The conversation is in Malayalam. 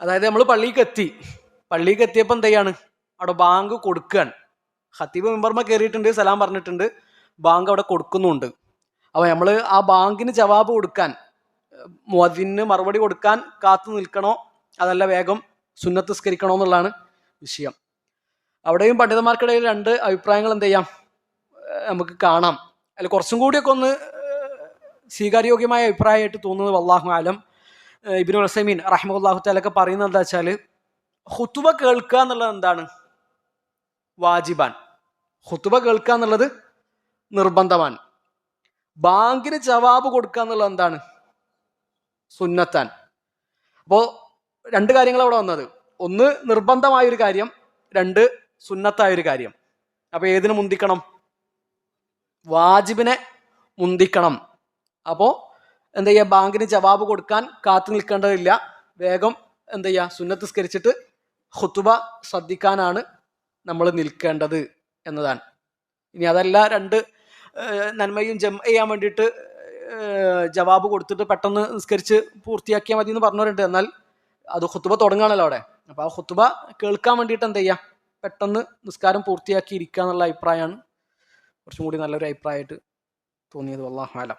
അതായത് നമ്മൾ പള്ളിയിൽ എത്തി പള്ളിയിൽ എത്തിയപ്പോൾ എന്തെയ്യാണ്? അവിടെ ബാങ്ക് കൊടുക്കുകയാണ് ഹത്തീബ് മെമ്പർമ കയറിയിട്ടുണ്ട് സലാം പറഞ്ഞിട്ടുണ്ട്. ബാങ്ക് അവിടെ കൊടുക്കുന്നുണ്ട്. അപ്പോൾ നമ്മൾ ആ ബാങ്കിന് ജവാബ് കൊടുക്കാൻ മുഅദ്ദിന് മറുപടി കൊടുക്കാൻ കാത്തു നിൽക്കണോ? അതല്ല വേഗം സുന്നത്ത് സ്കരിക്കണോ എന്നുള്ളതാണ് വിഷയം. അവിടെയും പണ്ഡിതന്മാർക്കിടയിൽ രണ്ട് അഭിപ്രായങ്ങൾ എന്ത് ചെയ്യാം? നമുക്ക് കാണാം. അതിൽ കുറച്ചും കൂടിയൊക്കെ ഒന്ന് സ്വീകാര്യോഗ്യമായ അഭിപ്രായമായിട്ട് തോന്നുന്നത് വല്ലാഹു ആലം ഇബ്നു ഉസൈമീൻ റഹ്മുല്ലാഹു താലൊക്കെ പറയുന്നത് എന്താ വെച്ചാൽ ഹുത്തുബ കേൾക്കുക എന്നുള്ളത് എന്താണ്? വാജിബാൻ. ഹുത്തുബ കേൾക്കുക എന്നുള്ളത് നിർബന്ധമാണ്. ബാങ്കിന് ജവാബ് കൊടുക്കുക എന്നുള്ളത് എന്താണ്? സുന്നത്താൻ. അപ്പോൾ രണ്ട് കാര്യങ്ങൾ അവിടെ വന്നത്. ഒന്ന് നിർബന്ധമായൊരു കാര്യം രണ്ട് സുന്നത്തായൊരു കാര്യം. അപ്പോൾ ഏതിന് മുന്തിക്കണം? വാജിബിനെ മുന്തിക്കണം. അപ്പോൾ എന്താ ചെയ്യുക ബാങ്കിന് ജവാബ് കൊടുക്കാൻ കാത്തു നിൽക്കേണ്ടതില്ല. വേഗം എന്താ ചെയ്യുക സുന്നത്ത് സ്കരിച്ചിട്ട് ഹുത്തുബ ശ്രദ്ധിക്കാനാണ് നമ്മൾ നിൽക്കേണ്ടത് എന്നതാണ്. ഇനി അതല്ല രണ്ട് നന്മയും ജം ചെയ്യാൻ വേണ്ടിയിട്ട് ജവാബ് കൊടുത്തിട്ട് പെട്ടെന്ന് നിസ്കരിച്ച് പൂർത്തിയാക്കിയാൽ മതി എന്ന് പറഞ്ഞവരുണ്ട്. എന്നാൽ അത് ഹുത്തുബ തുടങ്ങുകയാണല്ലോ അവിടെ. അപ്പോൾ ആ ഹുത്തുബ കേൾക്കാൻ വേണ്ടിയിട്ട് എന്താ ചെയ്യുക പെട്ടെന്ന് നിസ്കാരം പൂർത്തിയാക്കി ഇരിക്കുക എന്നുള്ള അഭിപ്രായമാണ് കുറച്ചും കൂടി നല്ലൊരു അഭിപ്രായമായിട്ട് തോന്നിയത്. വല്ലാഹു ആലം